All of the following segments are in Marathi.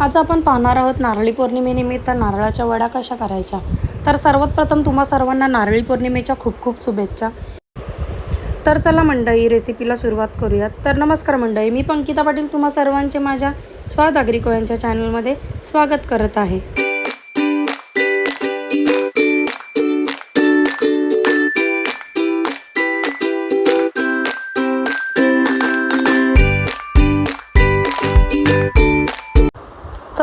आज आपण पाहणार आहोत नारळी पौर्णिमेनिमित्त नारळाच्या वड्या कशा करायच्या? तर सर्वात प्रथम तुम्हा सर्वांना नारळी पौर्णिमेच्या खूप खूप शुभेच्छा. तर चला मंडळी रेसिपीला सुरुवात करूयात. तर नमस्कार मंडळी मी पंकिता पाटील तुम्हा सर्वांचे माझ्या स्वाद अग्रिको यांच्या चॅनलमध्ये स्वागत करत आहे.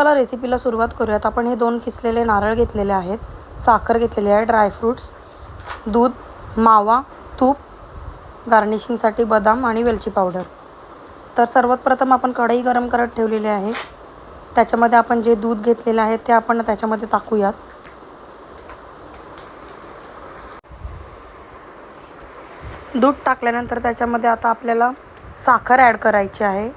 चला रेसिपीला सुरुवात करूयात. आपण हे दोन किसलेले नारळ घेतलेले आहेत. साखर घेतलेली आहे ड्रायफ्रूट्स दूध मावा तूप गार्निशिंगसाठी बदाम आणि वेलची पावडर तर सर्वात प्रथम आपण कढई गरम करत ठेवलेली आहे. त्याच्यामध्ये आपण जे दूध घेतलेले आहे ते आपण त्याच्यामध्ये टाकूयात. दूध टाकल्यानंतर त्याच्यामध्ये आता आपल्याला साखर ॲड करायची आहे.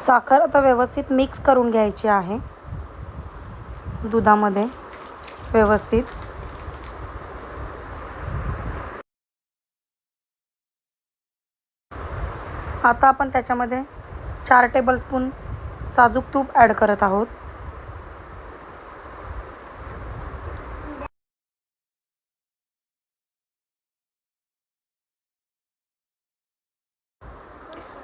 साखर आता व्यवस्थित मिक्स करून घ्यायची आहे. दुधामध्ये व्यवस्थित. आता आपण त्याच्यामध्ये चार टेबलस्पून साजूक तूप ॲड करत आहोत.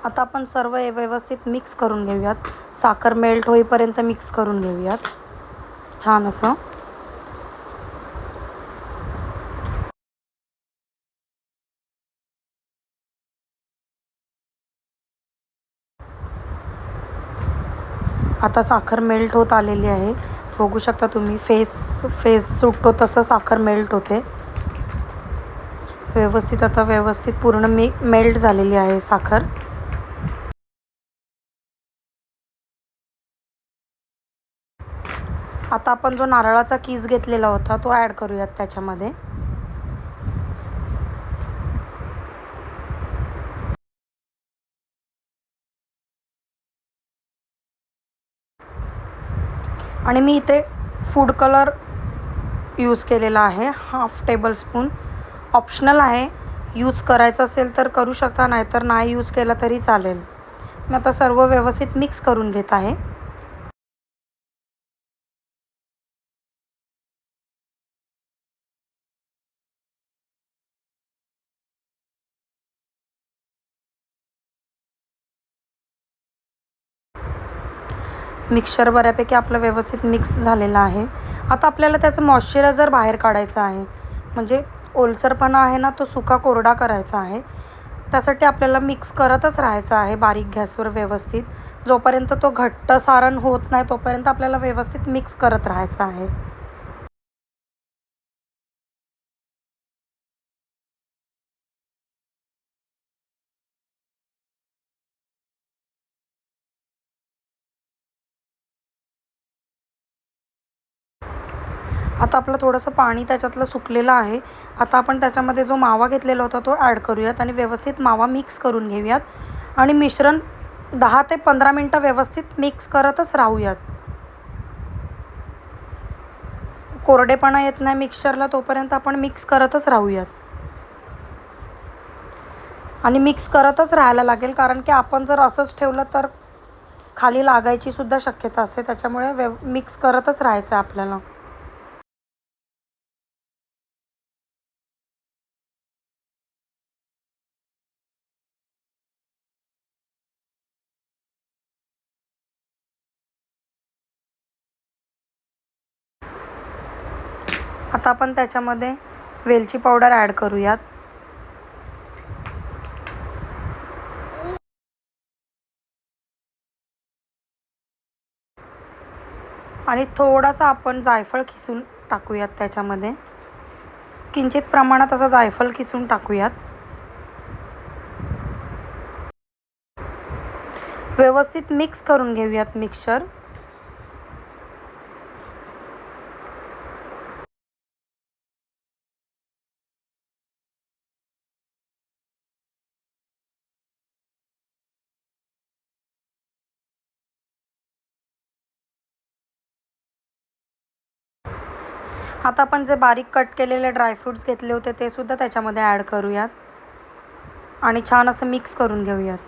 आता आपण सर्व व्यवस्थित मिक्स करून घेऊयात. साखर मेल्ट होईपर्यंत मिक्स करून घेऊयात. छान असं. आता साखर मेल्ट होत आलेली आहे. बघू शकता तुम्ही फेस फेस सुटतो तसं साखर मेल्ट होते. व्यवस्थित आता व्यवस्थित पूर्ण मे मेल्ट झालेली आहे साखर. आता आपण जो नारळाचा कीस घेतलेला होता तो ॲड करूयात त्याच्यामध्ये. आणि मी इथे फूड कलर यूज केलेला आहे. हाफ टेबलस्पून ऑप्शनल आहे. यूज करायचं असेल तर करू शकता नाहीतर नाही यूज केला तरी चालेल. मी आता सर्व व्यवस्थित मिक्स करून घेत आहे. मिक्सर बऱ्यापैकी आपलं व्यवस्थित मिक्स झालेलं आहे. आता आपल्याला त्याचं मॉइश्चरायझर बाहेर काढायचं आहे. म्हणजे ओलसरपणा आहे ना तो सुका कोरडा करायचा आहे. त्यासाठी आपल्याला मिक्स करतच राहायचं आहे बारीक गॅसवर व्यवस्थित. जोपर्यंत तो घट्ट सारण होत नाही तोपर्यंत आपल्याला व्यवस्थित मिक्स करत राहायचं आहे. आता आपलं थोडंसं पाणी त्याच्यातलं सुकलेलं आहे. आता आपण त्याच्यामध्ये जो मावा घेतलेला होता तो ॲड करूयात आणि व्यवस्थित मावा मिक्स करून घेऊयात. आणि मिश्रण दहा ते पंधरा मिनटं व्यवस्थित मिक्स करतच राहूयात. कोरडेपणा येत नाही मिक्सचरला तोपर्यंत आपण मिक्स करतच राहूयात. आणि मिक्स करतच राहायला लागेल कारण की आपण जर असंच ठेवलं तर खाली लागायची सुद्धा शक्यता असते. त्याच्यामुळे व्यव मिक्स करतच राहायचं आहे आपल्याला. आता आपण त्याच्यामध्ये वेलची पावडर ॲड करूयात. आणि थोडासा आपण जायफळ खिसून टाकूयात त्याच्यामध्ये. किंचित प्रमाणात असं जायफळ किसून टाकूयात. व्यवस्थित मिक्स करून घेऊयात मिक्सचर आता आपण जे बारीक कट केलेले ड्रायफ्रूट्स घेतले होते ते सुद्धा त्याच्यामध्ये ॲड करूयात. आणि छान असं मिक्स करून घेऊयात.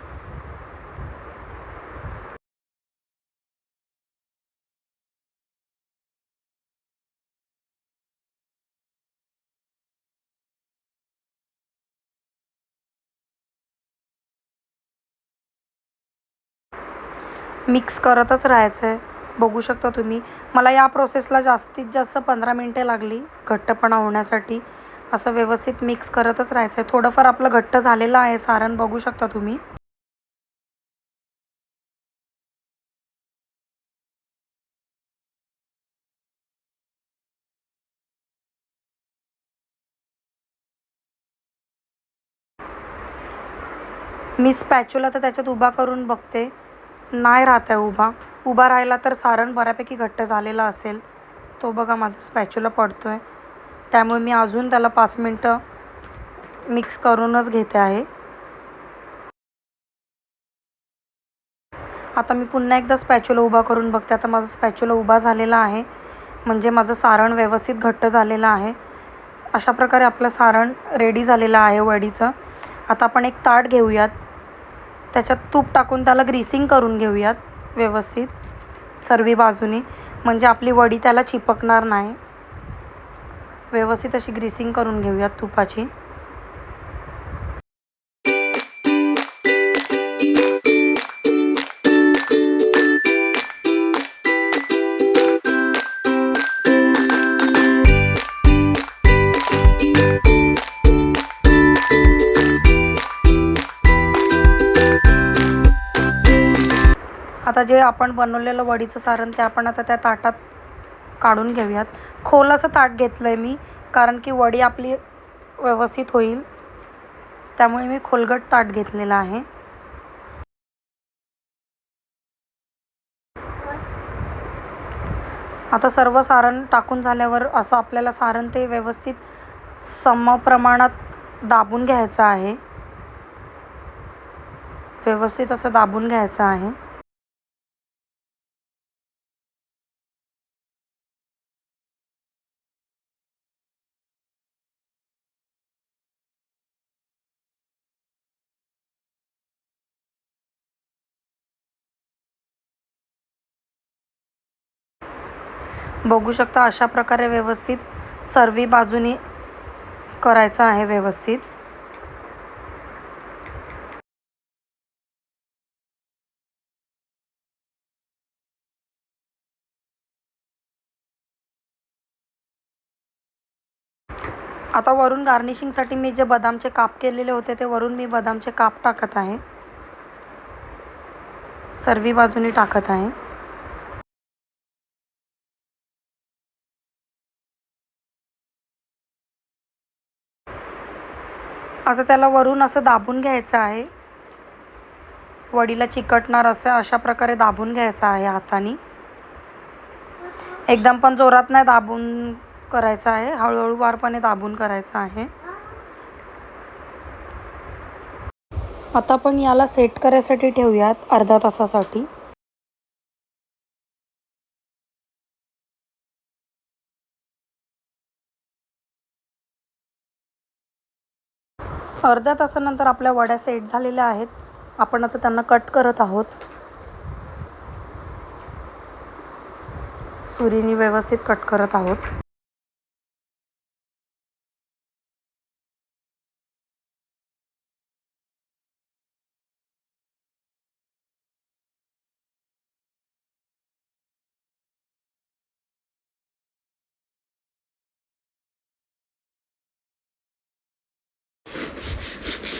मिक्स करतच राहायचं आहे बघू शकता तुम्ही. मला या प्रोसेसला जास्तीत जास्त पंधरा मिनटे लागली घट्टपणा होण्यासाठी. असं व्यवस्थित मिक्स करतच राहायचं आहे थोडंफार आपलं घट्ट झालेलं आहे सारण बघू शकता तुम्ही. मी स्पॅच्युला तर त्याच्यात उभा करून बघते. नाही राहत आहे उभा. उभा राहिला तर सारण बऱ्यापैकी घट्ट झालेलं असेल. तो बघा माझा स्पॅच्युला पडतो आहे त्यामुळे मी अजून त्याला पाच मिनटं मिक्स करूनच घेते आहे. आता मी पुन्हा एकदा स्पॅच्युला उभा करून बघते. आता माझा स्पॅच्युला उभा झालेला आहे. म्हणजे माझं सारण व्यवस्थित घट्ट झालेलं आहे. अशा प्रकारे आपलं सारण रेडी झालेलं आहे वडीचं. आता आपण एक ताट घेऊयात. त्याच्यात तूप टाकून त्याला ग्रीसिंग करून घेऊयात व्यवस्थित. सर्वी बाजूने. म्हणजे आपली वडी त्याला चिपकणार नाही. व्यवस्थित अशी ग्रीसिंग करून घेऊयात तुपाची. आता जे आपण बनवलेलं वडीचं सारण ते आपण आता त्या ताटात काढून घेऊयात. खोल असं ताट घेतलं आहे मी कारण की वडी आपली व्यवस्थित होईल. त्यामुळे मी खोलगट ताट घेतलेलं आहे. आता सर्व सारण टाकून झाल्यावर असं आपल्याला सारण ते व्यवस्थित समप्रमाणात दाबून घ्यायचं आहे. व्यवस्थित असं दाबून घ्यायचं आहे. बघू शकता अशा प्रकारे व्यवस्थित सर्वी बाजूनी करायचं आहे व्यवस्थित. आता वरून गार्निशिंगसाठी मी जे बदामचे काप केलेले होते ते वरून मी बदामचे काप टाकत आहे. सर्वी बाजूनी टाकत आहे. आता त्याला वरून असं दाबून घ्यायचं आहे. वडीला चिकटणार असं अशा प्रकारे दाबून घ्यायचं आहे हाताने. एकदम पण जोरात नाही दाबून करायचं आहे हळूहळू वारपणे दाबून करायचं आहे. आता आपण याला सेट करायसाठी ठेवूयात अर्धा तासासाठी. अर्ध्या तासानंतर आपल्या वड्या सेट झालेल्या आहेत. आपण आता त्यांना कट करत आहोत. सुरीने व्यवस्थित कट करत आहोत.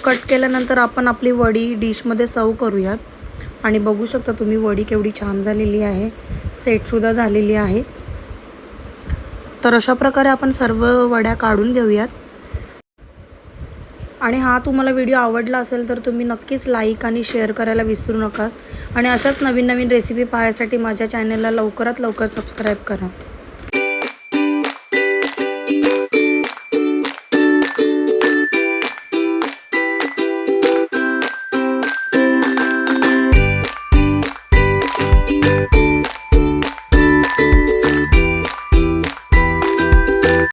कट केल्यानंतर आपण आपली वडी डिशमध्ये सर्व करूयात. आणि बघू शकता तुम्ही वडी केवढी छान झालेली आहे. सेटसुद्धा झालेली आहे. तर अशा प्रकारे आपण सर्व वड्या काढून घेऊयात. आणि हा तुम्हाला व्हिडिओ आवडला असेल तर तुम्ही नक्कीच लाईक आणि शेअर करायला विसरू नकास. आणि अशाच नवीन नवीन रेसिपी पाहायसाठी माझ्या चॅनलला लवकरात लवकर सबस्क्राईब करा.